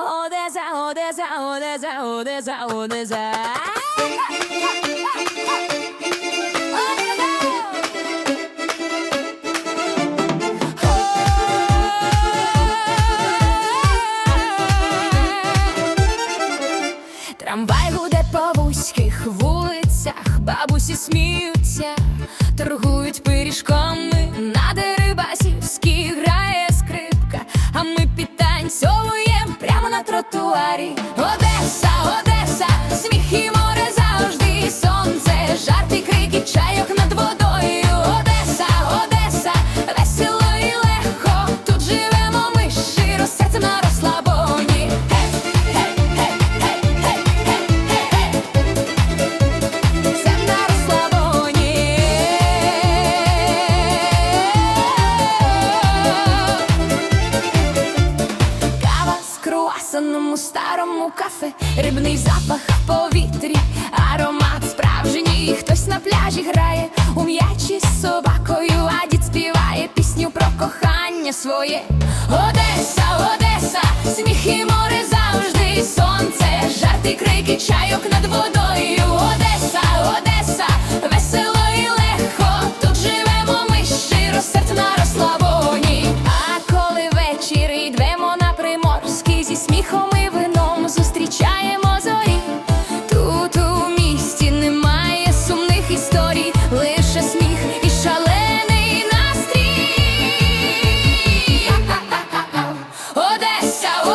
Одеса, Одеса, Одеса, Одеса, Одеса. Трамвай гуде по вузьких вулицях, бабусі сміються, торгують пиріжками прямо на круасаном у старому кафе, рибний запах в повітрі, аромат справжній. Хтось на пляжі грає у м'ячі з собакою, а дід співає пісню про кохання своє. Одеса, Одеса, сміх і море завжди сонце, жарти, крики, чайок над водою.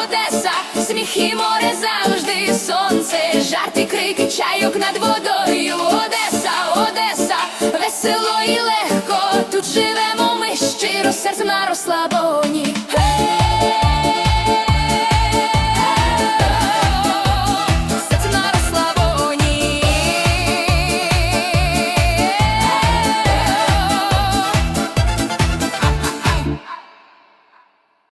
Одеса, сміх і море завжди сонце, жарти, крики, чайок над водою. Одеса, Одеса, весело і легко. Тут живемо ми щиро, серце на розслабоні.